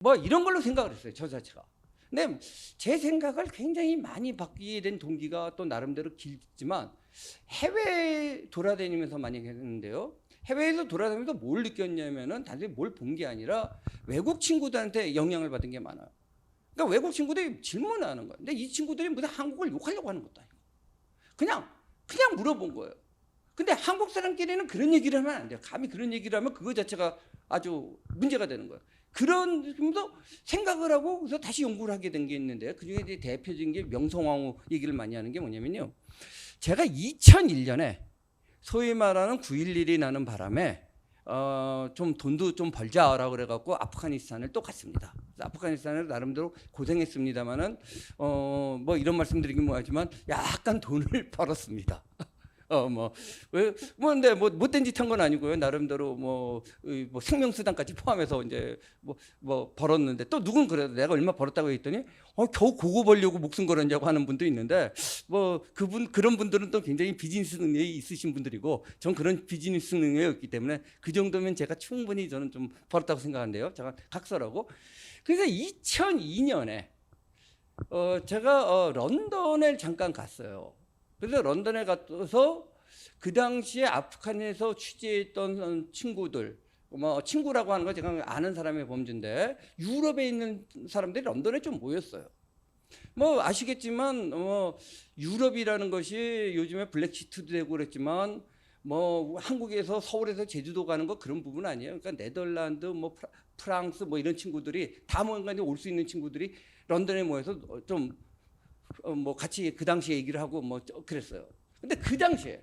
뭐 이런 걸로 생각을 했어요. 저 자체가. 근데 제 생각을 굉장히 많이 바뀌게 된 동기가 또 나름대로 길지만 해외 돌아다니면서 많이 했는데요. 해외에서 돌아다니면서 뭘 느꼈냐면은 단순히 뭘 본 게 아니라 외국 친구들한테 영향을 받은 게 많아요. 그러니까 외국 친구들이 질문을 하는 거예요. 근데 이 친구들이 무슨 한국을 욕하려고 하는 것도 아니고 그냥 그냥 물어본 거예요. 근데 한국 사람끼리는 그런 얘기를 하면 안 돼요. 감히 그런 얘기를 하면 그거 자체가 아주 문제가 되는 거예요. 그런 그래서 생각을 하고 그래서 다시 연구를 하게 된 게 있는데 그 중에 이제 대표적인 게 명성황후 얘기를 많이 하는 게 뭐냐면요. 제가 2001년에 소위 말하는 9.11이 나는 바람에 어, 좀 돈도 좀 벌자라고 그래갖고 아프가니스탄을 또 갔습니다. 아프가니스탄을 나름대로 고생했습니다만은 어, 뭐 이런 말씀드리긴 뭐하지만 약간 돈을 벌었습니다. 어뭐왜뭐 근데 뭐 못된 짓 한 건 아니고요. 나름대로 뭐, 이, 뭐 생명수단까지 포함해서 이제 뭐 뭐 벌었는데 또 누군 그래도 내가 얼마 벌었다고 했더니 어 겨우 그거 벌려고 목숨 걸었냐고 하는 분도 있는데 뭐 그분 그런 분들은 또 굉장히 비즈니스 능력이 있으신 분들이고 전 그런 비즈니스 능력이 없기 때문에 그 정도면 제가 충분히 저는 좀 벌었다고 생각하는데요. 제가 각설하고. 그래서 2002년에 어 제가 어 런던에 잠깐 갔어요. 그래서 런던에 가서 그 당시에 아프간에서 취재했던 친구들, 뭐 친구라고 하는 거 제가 아는 사람의 범주인데 유럽에 있는 사람들이 런던에 좀 모였어요. 뭐 아시겠지만 뭐 유럽이라는 것이 요즘에 블랙시트도 되고 그랬지만 뭐 한국에서 서울에서 제주도 가는 거 그런 부분 아니에요. 그러니까 네덜란드, 뭐 프랑스 뭐 이런 친구들이 다 뭔가 올수 있는 친구들이 런던에 모여서 좀 어, 뭐 같이 그 당시 얘기를 하고 뭐 저- 그랬어요. 근데 그 당시에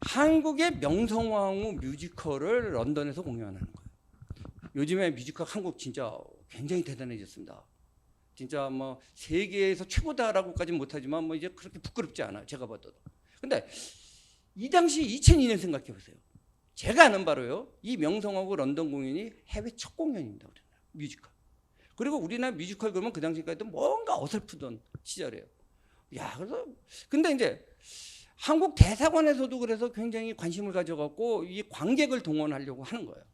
한국의 명성황후 뮤지컬을 런던에서 공연하는 거예요. 요즘에 뮤지컬 한국 진짜 굉장히 대단해졌습니다. 진짜 뭐 세계에서 최고다라고까지 못하지만 뭐 이제 그렇게 부끄럽지 않아요. 제가 봐도. 근데 이 당시 2002년 생각해 보세요. 제가 아는 바로요. 이 명성하고 런던 공연이 해외 첫 공연입니다. 뮤지컬. 그리고 우리나라 뮤지컬 그러면 그 당시까지도 뭔가 어설프던 시절이에요. 야, 그래서 근데 이제 한국 대사관에서도 그래서 굉장히 관심을 가져갖고 이 관객을 동원하려고 하는 거예요.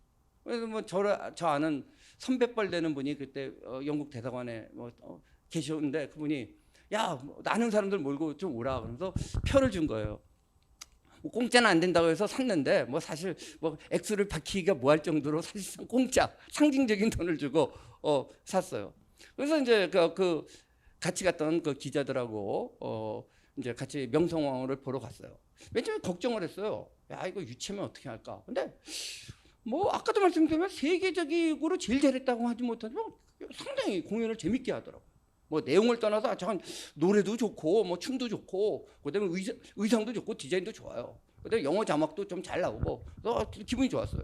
그래서 뭐 저를 저 아는 선배뻘 되는 분이 그때 어, 영국 대사관에 뭐 어, 계셨는데 그분이 야 뭐, 아는 사람들 몰고 좀 오라 그러면서 표를 준 거예요. 뭐 공짜는 안 된다고 해서 샀는데 뭐 사실 뭐 액수를 밝히기가 뭐할 정도로 사실상 공짜 상징적인 돈을 주고 어 샀어요. 그래서 이제 그, 그 같이 갔던 그 기자들하고 어 이제 같이 명성황후를 보러 갔어요. 맨 처음에 걱정을 했어요. 야 이거 유치면 어떻게 할까? 근데 뭐 아까도 말씀드렸지만 세계적으로 제일 잘했다고 하지 못하지만 상당히 공연을 재밌게 하더라고요. 뭐 내용을 떠나서 아, 참 노래도 좋고 뭐 춤도 좋고 그다음에 의상, 의상도 좋고 디자인도 좋아요. 그다음에 영어 자막도 좀 잘 나오고 그래서 기분이 좋았어요.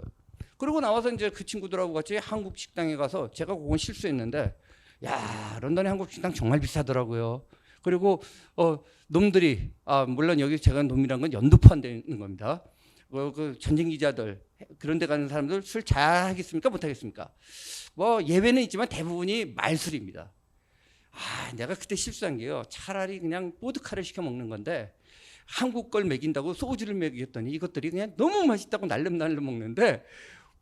그러고 나와서 이제 그 친구들하고 같이 한국 식당에 가서 제가 그건 실수했는데 야 런던의 한국 식당 정말 비싸더라고요. 그리고 어 놈들이 아 물론 여기 제가 놈이란 건 연도 포함되는 겁니다. 어, 그 전쟁 기자들 그런 데 가는 사람들 술 잘하겠습니까 못하겠습니까? 뭐 예외는 있지만 대부분이 말술입니다. 아 내가 그때 실수한 게요. 차라리 그냥 보드카를 시켜 먹는 건데 한국 걸 먹인다고 소주를 먹였더니 이것들이 그냥 너무 맛있다고 날름날름 먹는데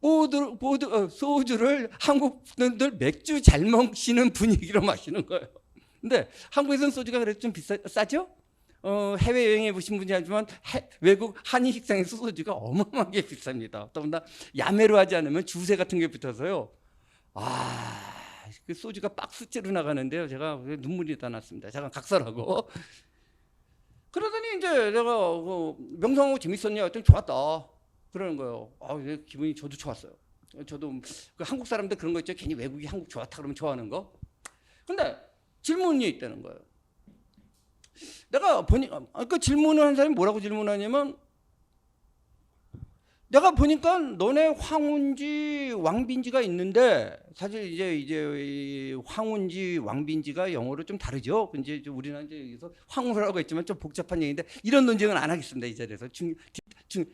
보드 보드 어, 소주를 한국 분들 맥주 잘 마시는 분위기로 마시는 거예요. 근데 한국에서는 소주가 그래도 좀 비싸 싸죠? 어, 해외 여행해 보신 분이 알지만 해- 외국 한인 식당에서 소주가 어마어마하게 비쌉니다. 더군다나 야매로 하지 않으면 주세 같은 게 붙어서요. 아, 그 소주가 박스째로 나가는데요. 제가 눈물이 다 났습니다. 잠깐 각설하고. 그러더니 이제 내가 그 명성하고 재밌었냐 했더니 좋았다. 그러는 거예요. 아, 내 기분이 저도 좋았어요. 저도 그 한국 사람들 그런 거 있죠. 괜히 외국이 한국 좋았다 그러면 좋아하는 거. 근데 질문이 있다는 거예요. 내가 보니까 그 질문을 한 사람이 뭐라고 질문하냐면 내가 보니까 너네 황운지 왕빈지가 있는데 사실 이제 이제 이 황운지 왕빈지가 영어로 좀 다르죠. 이제 좀 우리는 이제 여기서 황후라고 했지만 좀 복잡한 얘기인데 이런 논쟁은 안 하겠습니다 이 자리에서 중, 중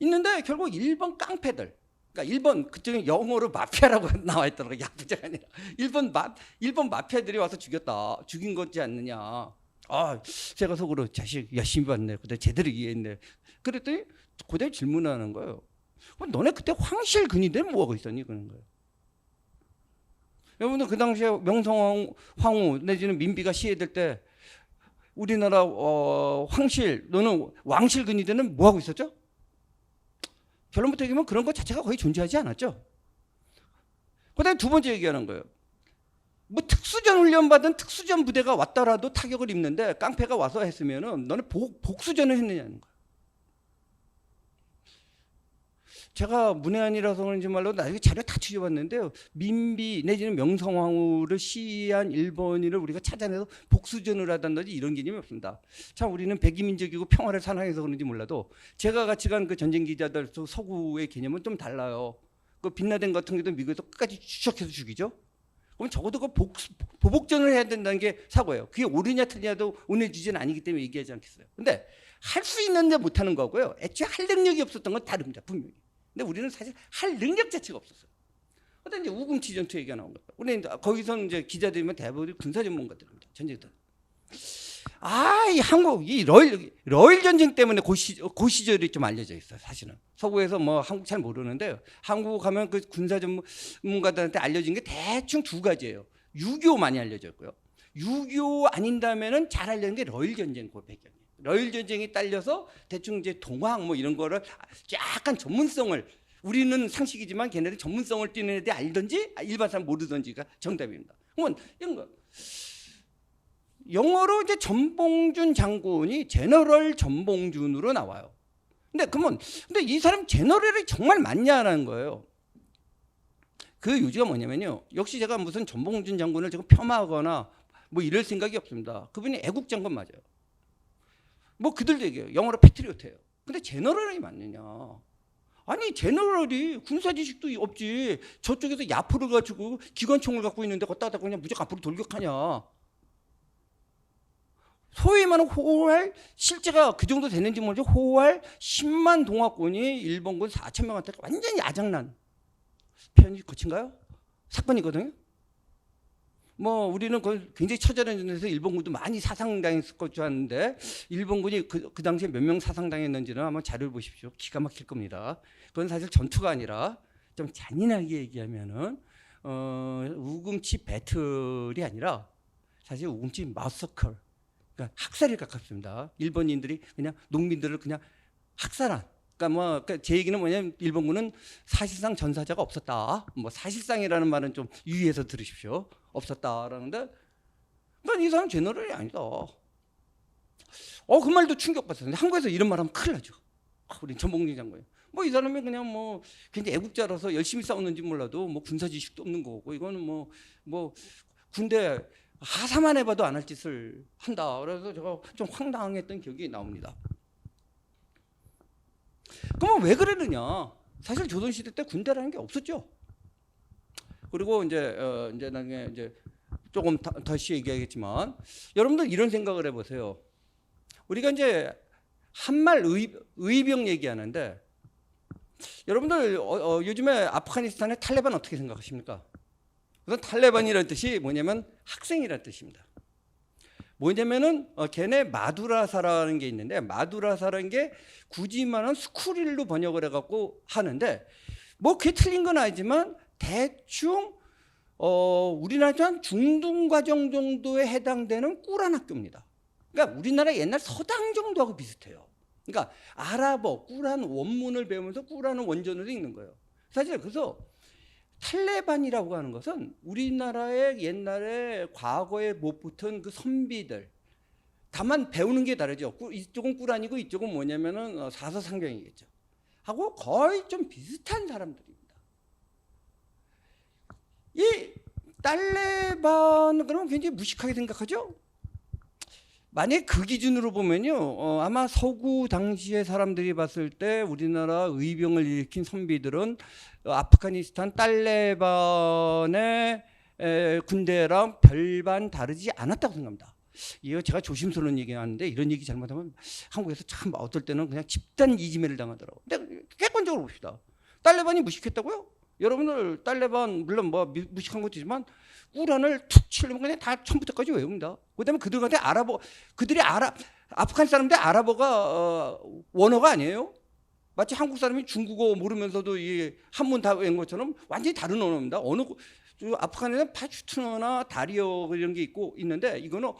있는데 결국 1번 깡패들 그러니까 1번 그쪽에 영어로 마피아라고 나와 있더라고요. 야부자가 아니라 1번 마 1번 마피아들이 와서 죽였다. 죽인 거지 않느냐. 아, 제가 속으로 자식 열심히 봤네. 그때 제대로 이해했네. 그랬더니 그대 질문하는 거예요. 어, 너네 그때 황실 근위대 뭐하고 있었니? 그런 거예요. 여러분들 그 당시에 명성황후 내지는 민비가 시해될 때 우리나라 어, 황실 너는 왕실 근위대는 뭐 하고 있었죠? 결론부터 얘기하면 그런 것 자체가 거의 존재하지 않았죠. 그 다음에 두 번째 얘기하는 거예요. 뭐 특수전 훈련 받은 특수전 부대가 왔더라도 타격을 입는데 깡패가 와서 했으면은 너는 복, 복수전을 했느냐는 거예요. 제가 문외한이라서 그런지 말로 나중에 자료 다 뒤져봤는데요. 민비 내지는 명성황후를 시해한 일본인을 우리가 찾아내서 복수전을 하단든지 이런 개념이 없습니다. 참 우리는 백이민족이고 평화를 사랑해서 그런지 몰라도 제가 같이 간 그 전쟁 기자들 또 서구의 개념은 좀 달라요. 그 빛나덴 같은 경우도 미국에서 끝까지 추적해서 죽이죠. 그럼 적어도 그 복, 보복전을 해야 된다는 게 사고예요. 그게 옳으냐 틀리냐도 오늘 주제는 아니기 때문에 얘기하지 않겠어요. 근데 할 수 있는데 못하는 거고요. 애초에 할 능력이 없었던 건 다릅니다. 분명히. 근데 우리는 사실 할 능력 자체가 없었어요. 그다음 이제 우금치 전투 얘기가 나온 거예요. 우리 거기서 이제 기자들이면 대부분 군사 전문가들입니다. 전쟁들. 아, 이 한국 이 러일 러일 전쟁 때문에 그, 시, 그 시절이 좀 알려져 있어요. 사실은 서구에서 뭐 한국 잘 모르는데요. 한국 가면 그 군사 전문가들한테 알려진 게 대충 두 가지예요. 유교 많이 알려져 있고요. 유교 아닌다면은 잘 알려진 게 러일 전쟁 그 배경이에요. 러일 전쟁이 딸려서 대충 이제 동학 뭐 이런 거를 약간 전문성을 우리는 상식이지만 걔네들 전문성을 띠는 애들이 알든지 일반 사람 모르든지가 정답입니다. 그러면 이런 거 영어로 이제 전봉준 장군이 제너럴 전봉준으로 나와요. 근데 그러면 근데 이 사람 제너럴이 정말 맞냐라는 거예요. 그 요지가 뭐냐면요. 역시 제가 무슨 전봉준 장군을 지금 폄하하거나 뭐 이럴 생각이 없습니다. 그분이 애국 장군 맞아요. 뭐 그들도 얘기해요. 영어로 패트리어트예요. 근데 제너럴이 맞느냐? 아니 제너럴이 군사 지식도 없지. 저쪽에서 야프를 가지고 기관총을 갖고 있는데 걷다 가 그냥 무조건 앞으로 돌격하냐? 소위 말하는 호활 실제가 그 정도 되는지 모르죠. 호활 10만 동학군이 일본군 4천 명한테 완전히 아장난 표현이 거친가요? 사건이거든요. 뭐 우리는 그 굉장히 처절한 데서 일본군도 많이 사상당했을 것 줄 아는데 일본군이 그, 그 당시에 몇 명 사상당했는지는 한번 자료를 보십시오. 기가 막힐 겁니다. 그건 사실 전투가 아니라 좀 잔인하게 얘기하면은 어, 우금치 배틀이 아니라 사실 우금치 마서컬 그러니까 학살에 가깝습니다. 일본인들이 그냥 농민들을 그냥 학살한. 그러니까 뭐제 얘기는 뭐냐면 일본군은 사실상 전사자가 없었다. 뭐 사실상이라는 말은 좀 유의해서 들으십시오. 없었다라는데, 그러니까 이 사람 제너럴이 아니다. 어 그 말도 충격받았는데 한국에서 이런 말하면 큰일 나죠. 아, 우리 전봉진 장관이. 뭐이 사람이 그냥 뭐 굉장히 애국자라서 열심히 싸웠는지 몰라도 뭐 군사 지식도 없는 거고 이거는 뭐뭐 군대 하사만 해봐도 안 할 짓을 한다. 그래서 제가 좀 황당했던 기억이 나옵니다. 그러면 왜 그러느냐? 사실 조선시대 때 군대라는 게 없었죠. 그리고 이제 어 이제 나중에 이제 조금 다, 다시 얘기하겠지만 여러분들 이런 생각을 해보세요. 우리가 이제 한말 의, 의병 얘기하는데 여러분들 어, 어, 요즘에 아프가니스탄의 탈레반 어떻게 생각하십니까? 우선 탈레반이라는 뜻이 뭐냐면 학생이라는 뜻입니다. 뭐냐면은 어, 걔네 마두라사라는 게 있는데 마두라사라는 게 굳이 말하면 스쿨일로 번역을 해갖고 하는데 뭐 그게 틀린 건 아니지만 대충 어, 우리나라 한 중등과정 정도에 해당되는 꿀한 학교입니다. 그러니까 우리나라 옛날 서당 정도하고 비슷해요. 그러니까 아랍어 꿀한 원문을 배우면서 꿀하는 원전으로 읽는 거예요. 사실 그래서 탈레반이라고 하는 것은 우리나라의 옛날에 과거에 못 붙은 그 선비들 다만 배우는 게 다르죠. 이쪽은 꿀아니고 이쪽은 뭐냐면은 어, 사서상경이겠죠. 하고 거의 좀 비슷한 사람들입니다. 이 탈레반은 그러면 굉장히 무식하게 생각하죠. 만약 그 기준으로 보면요, 어, 아마 서구 당시의 사람들이 봤을 때 우리나라 의병을 일으킨 선비들은 어, 아프가니스탄 탈레반의 에, 군대랑 별반 다르지 않았다고 생각합니다. 이거 제가 조심스러운 얘기하는데 이런 얘기 잘못하면 한국에서 참 어떨 때는 그냥 집단 이지매를 당하더라고. 근데 객관적으로 봅시다. 탈레반이 무식했다고요? 여러분들 탈레반 물론 뭐 미- 무식한 것이지만 꾸란을 툭 치려면 그냥 다 처음부터까지 외웁니다. 그다음에 그들한테 아랍어 그들이 아랍 아프간 사람들 아랍어가 어, 원어가 아니에요. 마치 한국 사람이 중국어 모르면서도 이 한문 다 외운 것처럼 완전히 다른 언어입니다. 어느 저 아프간에는 파슈투너나 다리어 이런 게 있고 있는데 이거는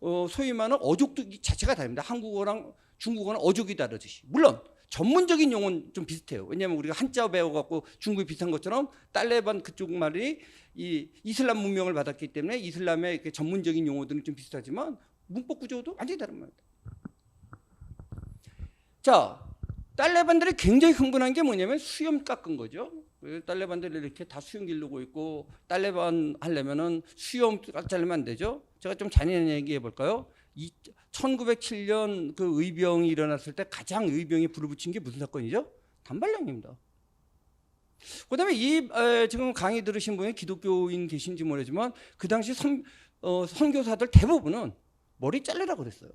어, 소위 말하는 어족도 자체가 다릅니다. 한국어랑 중국어는 어족이 다르듯이. 물론 전문적인 용어는 좀 비슷해요. 왜냐하면 우리가 한자 배워갖고 중국이 비슷한 것처럼 딸레반 그쪽 말이 이 이슬람 문명을 받았기 때문에 이슬람의 그 전문적인 용어들은 좀 비슷하지만 문법 구조도 완전히 다른 말입니다. 자, 딸레반들이 굉장히 흥분한 게 뭐냐면 수염 깎은 거죠. 그 딸레반들이 이렇게 다 수염 기르고 있고 딸레반 하려면은 수염 자르면 안 되죠. 제가 좀 잔인한 얘기 해볼까요? 이 1907년 그 의병이 일어났을 때 가장 의병이 불을 붙인 게 무슨 사건이죠? 단발령입니다. 그다음에 이 에, 지금 강의 들으신 분이 기독교인 계신지 모르지만 그 당시 선, 어, 선교사들 대부분은 머리 잘르라 그랬어요.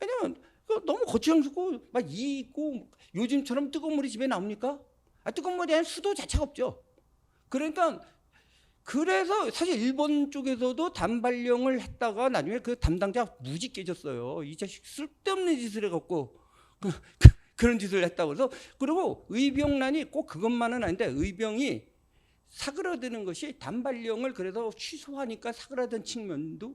왜냐면 그 너무 거추장스럽고 막 이 있고 요즘처럼 뜨거운 물이 집에 나옵니까? 아, 뜨거운 물에 대한 수도 자체가 없죠. 그러니까 그래서 사실 일본 쪽에서도 단발령을 했다가 나중에 그 담당자 무지 깨졌어요. 이 자식 쓸데없는 짓을 해갖고 그, 런 짓을 했다고 해서 그리고 의병란이 꼭 그것만은 아닌데 의병이 사그라드는 것이 단발령을 그래서 취소하니까 사그라든 측면도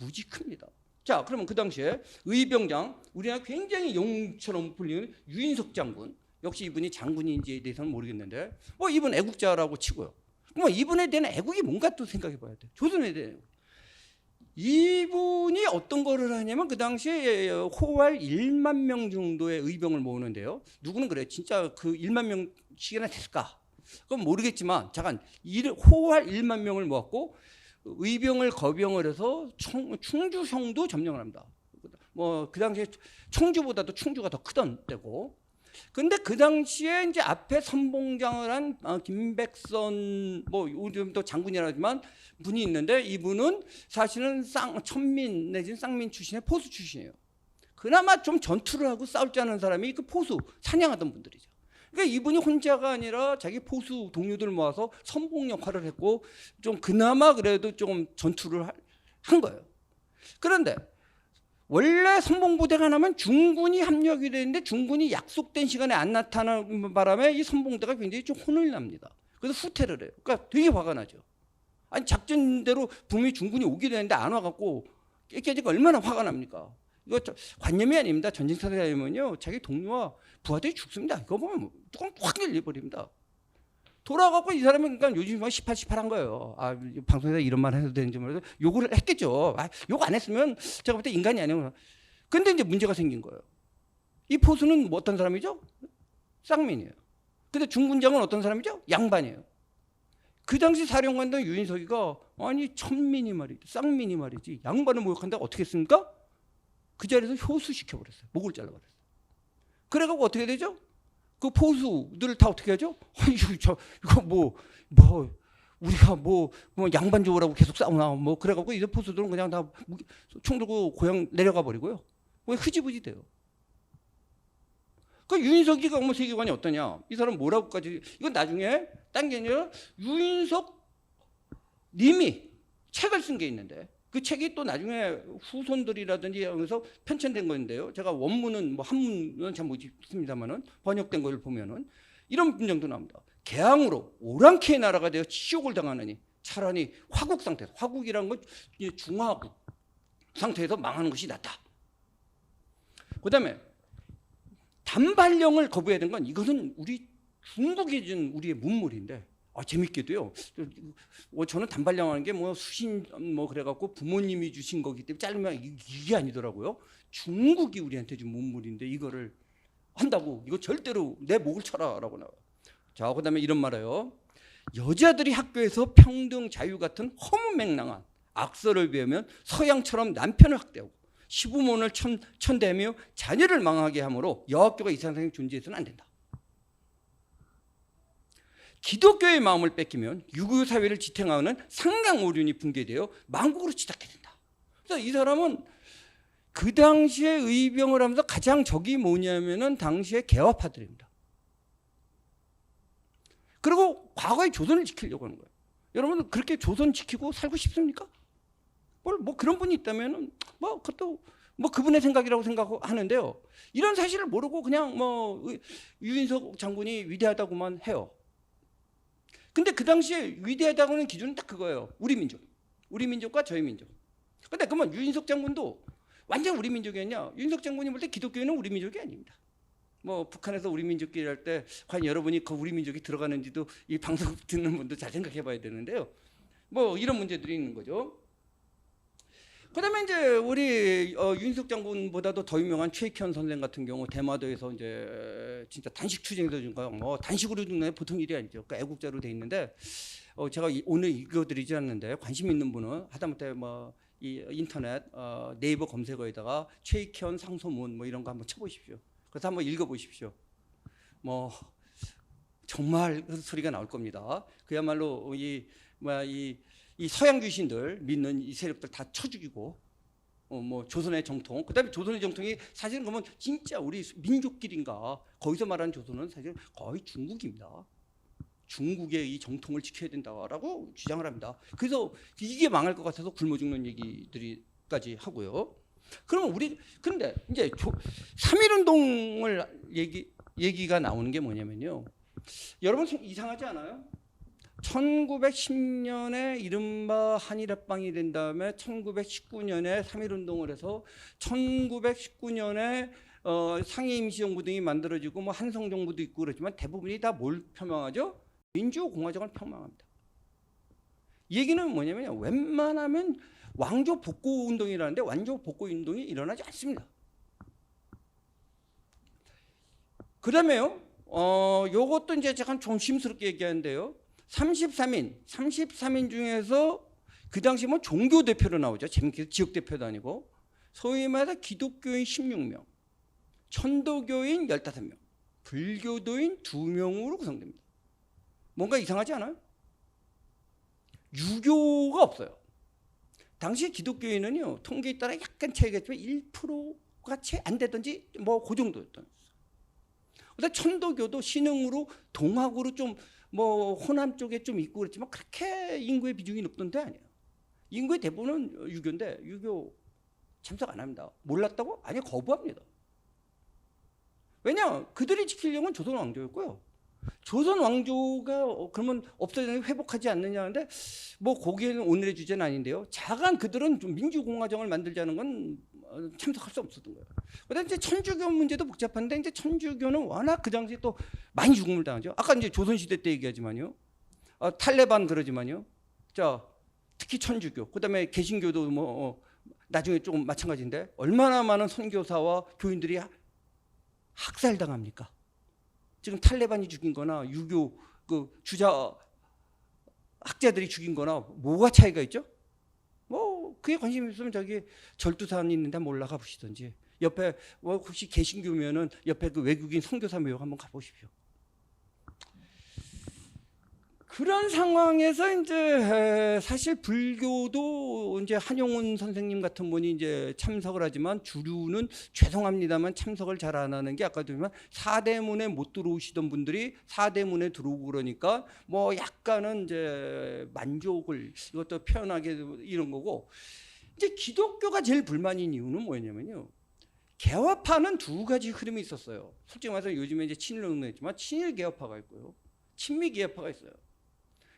무지 큽니다. 자, 그러면 그 당시에 의병장 우리나라 굉장히 영웅처럼 불리는 유인석 장군 역시 이분이 장군인지에 대해서는 모르겠는데 뭐 이분 애국자라고 치고요. 뭐 이분에 대한 애국이 뭔가 또 생각해 봐야 돼. 조선에 대한. 이분이 어떤 거를 하냐면 그 당시에 호활 1만 명 정도의 의병을 모으는데요. 누구는 그래. 진짜 그 1만 명씩이나 됐을까? 그건 모르겠지만 잠깐 일- 호활 1만 명을 모았고 의병을 거병을 해서 청, 충주성도 점령을 합니다. 뭐 그 당시에 청주보다도 충주가 더 크던 때고. 근데 그 당시에 이제 앞에 선봉장을 한 어, 김백선 뭐 요즘도 장군이라지만 분이 있는데 이분은 사실은 쌍 천민 내지는 쌍민 출신의 포수 출신이에요. 그나마 좀 전투를 하고 싸울 줄 아는 사람이 그 포수 사냥하던 분들이죠. 그러니까 이분이 혼자가 아니라 자기 포수 동료들 모아서 선봉 역할을 했고 좀 그나마 그래도 좀 전투를 하- 한 거예요. 그런데 원래 선봉부대가 나면 중군이 합력이 되는데 중군이 약속된 시간에 안 나타나는 바람에 이 선봉대가 굉장히 좀 혼을 납니다. 그래서 후퇴를 해요. 그러니까 되게 화가 나죠. 아니 작전대로 분명히 중군이 오게 되는데 안 와갖고 깨지가 얼마나 화가 납니까? 이거 저- 관념이 아닙니다. 전쟁사에 하면요 자기 동료와 부하들이 죽습니다. 이거 보면 조금 확 열려버립니다. 돌아가고 이 사람은 그러니까 요즘 뭐 18, 18한 거예요. 아, 방송에서 이런 말 해도 되는지 모르겠어. 욕을 했겠죠. 아, 욕안 했으면 제가 볼 때 인간이 아니에요. 근데 이제 문제가 생긴 거예요. 이 포수는 뭐 어떤 사람이죠? 쌍민이에요. 근데 중군장은 어떤 사람이죠? 양반이에요. 그 당시 사령관도 유인석이가 아니 천민이 말이지 쌍민이 말이지 양반을 모욕한다 어떻게 했습니까? 그 자리에서 효수시켜 버렸어요. 목을 잘라 버렸어요. 그래갖고 어떻게 되죠? 그 포수들을 다 어떻게 하죠? 아니 저 이거 뭐 뭐 우리가 뭐, 뭐 양반 좋으라고 계속 싸우나 뭐 그래갖고 이제 포수들은 그냥 다 총 들고 고향 내려가 버리고요. 왜 흐지부지 돼요. 그 유인석이가 뭐 세계관이 어떠냐? 이 사람 뭐라고까지 이건 나중에 딴 게 아니라 유인석 님이 책을 쓴 게 있는데 그 책이 또 나중에 후손들이라든지 하면서 편찬된 건데요. 제가 원문은 뭐 한문은 잘 못 읽습니다만은 번역된 걸 보면은 이런 문장도 나옵니다. 개항으로 오랑캐의 나라가 되어 치욕을 당하느니 차라리 화국 상태, 화국이란 건 중화국 상태에서 망하는 것이 낫다. 그다음에 단발령을 거부해야 되는 건 이것은 우리 중국이 준 우리의 문물인데 아, 재밌게도요. 어, 저는 단발령하는 게 뭐 수신 뭐 그래갖고 부모님이 주신 거기 때문에 짧으면 이- 이게 아니더라고요. 중국이 우리한테 준 문물인데 이거를 한다고 이거 절대로 내 목을 쳐라라고 나와요. 자, 그다음에 이런 말해요. 여자들이 학교에서 평등 자유 같은 허무맹랑한 악설을 배우면 서양처럼 남편을 학대하고 시부모를 천, 천대하며 자녀를 망하게 하므로 여학교가 이 세상에 존재해서는 안 된다. 기독교의 마음을 뺏기면 유교 사회를 지탱하는 상강 오륜이 붕괴되어 망국으로 치닫게 된다. 그래서 이 사람은 그 당시에 의병을 하면서 가장 적이 뭐냐면은 당시에 개화파들입니다. 그리고 과거의 조선을 지키려고 하는 거예요. 여러분 그렇게 조선 지키고 살고 싶습니까? 뭘 뭐 그런 분이 있다면은 뭐 그것도 뭐 그분의 생각이라고 생각하는데요. 이런 사실을 모르고 그냥 뭐 의- 유인석 장군이 위대하다고만 해요. 근데 그 당시에 위대하다고 하는 기준은 딱 그거예요. 우리 민족. 우리 민족과 저희 민족. 근데 그러면 유인석 장군도 완전 우리 민족이었냐? 유인석 장군이 볼 때 기독교는 우리 민족이 아닙니다. 뭐 북한에서 우리 민족끼리 할 때 과연 여러분이 그 우리 민족이 들어가는지도 이 방송 듣는 분도 잘 생각해 봐야 되는데요. 뭐 이런 문제들이 있는 거죠. 그다음에 이제 우리 어, 윤석 장군보다도 더 유명한 최익현 선생 같은 경우 대마도에서 이제 진짜 단식 투쟁에서 준거 뭐 단식으로 죽는 게 보통 일이 아니죠. 그러니까 애국자로 돼 있는데 어, 제가 이- 오늘 읽어드리지 않는데 관심 있는 분은 하다못해 뭐 이 인터넷 어, 네이버 검색어에다가 최익현 상소문 뭐 이런 거 한번 쳐보십시오. 그래서 한번 읽어보십시오. 뭐 정말 그 소리가 나올 겁니다. 그야말로 이 뭐야 이, 이 서양 귀신들 믿는 이 세력들 다 쳐 죽이고 어, 뭐 조선의 정통 그다음에 조선의 정통이 사실은 그러면 진짜 우리 민족끼리인가 거기서 말하는 조선은 사실 거의 중국입니다. 중국의 이 정통을 지켜야 된다라고 주장을 합니다. 그래서 이게 망할 것 같아서 굶어 죽는 얘기들이까지 하고요. 그러면 우리 그런데 이제 조, 3.1 운동을 얘기 얘기가 나오는 게 뭐냐면요. 여러분 생- 이상하지 않아요? 1910년에 이른바 한일합방이 된 다음에 1919년에 3.1 운동을 해서 1919년에 어, 상해 임시정부 등이 만들어지고 뭐 한성정부도 있고 그렇지만 대부분이 다 뭘 표명하죠? 민주공화정을 표명합니다. 이 얘기는 뭐냐면요. 웬만하면 왕조 복고 운동이라는데 왕조 복고 운동이 일어나지 않습니다. 그다음에요. 어, 요것도 이제 잠깐 조심스럽게 얘기하는데요. 33인, 33인 중에서 그 당시 뭐 종교 대표로 나오죠. 재밌게 지역 대표도 아니고 소위 말해서 기독교인 16명, 천도교인 15명, 불교도인 2명으로 구성됩니다. 뭔가 이상하지 않아요? 유교가 없어요. 당시 기독교인은요 통계에 따라 약간 차이가 있지만 1%가 채 안 되든지 뭐 그 정도였던. 근데 천도교도 신흥으로 동학으로 좀 뭐 호남 쪽에 좀 있고 그렇지만 그렇게 인구의 비중이 높던 데 아니에요. 인구의 대부분은 유교인데 유교 참석 안 합니다. 몰랐다고? 아니 거부합니다. 왜냐? 그들이 지키려면 조선 왕조였고요. 조선 왕조가 어, 그러면 없어지는 회복하지 않느냐는데 뭐 거기에는 오늘의 주제는 아닌데요. 자간 그들은 좀 민주공화정을 만들자는 건 어, 참석할 수 없었던 거예요. 그다음에 이제 천주교 문제도 복잡한데 이제 천주교는 워낙 그 당시에 또 많이 죽음을 당하죠. 아까 이제 조선 시대 때 얘기하지만요. 어, 탈레반 그러지만요. 자 특히 천주교, 그다음에 개신교도 뭐 어, 나중에 조금 마찬가지인데 얼마나 많은 선교사와 교인들이 하- 학살당합니까? 지금 탈레반이 죽인거나 유교 그 주자 학자들이 죽인거나 뭐가 차이가 있죠? 뭐 그게 관심 있으면 저기 절두산 있는데 한번 올라가 보시든지 옆에 뭐 혹시 개신교면은 옆에 그 외국인 선교사 묘역 한번 가보십시오. 그런 상황에서 이제 에, 사실 불교도 이제 한용운 선생님 같은 분이 이제 참석을 하지만 주류는 죄송합니다만 참석을 잘 안 하는 게 아까도 보면 사대문에 못 들어오시던 분들이 사대문에 들어오고 그러니까 뭐 약간은 이제 만족을 이것도 표현하게 이런 거고 이제 기독교가 제일 불만인 이유는 뭐냐면요. 개화파는 두 가지 흐름이 있었어요. 솔직히 말해서 요즘에 이제 친일 운동했지만 친일 개화파가 있고요. 친미 개화파가 있어요.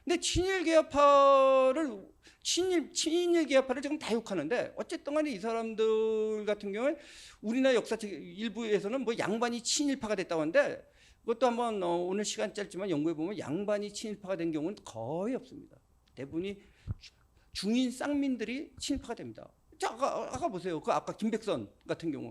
근데 친일 개화파를 친일 친일 개화파를 지금 다 욕하는데 어쨌든 간에 이 사람들 같은 경우에 우리나라 역사책 일부에서는 뭐 양반이 친일파가 됐다고 하는데 그것도 한번 어, 오늘 시간 짧지만 연구해 보면 양반이 친일파가 된 경우는 거의 없습니다. 대부분이 주- 중인 쌍민들이 친일파가 됩니다. 자, 아까, 아까 보세요. 그 아까 김백선 같은 경우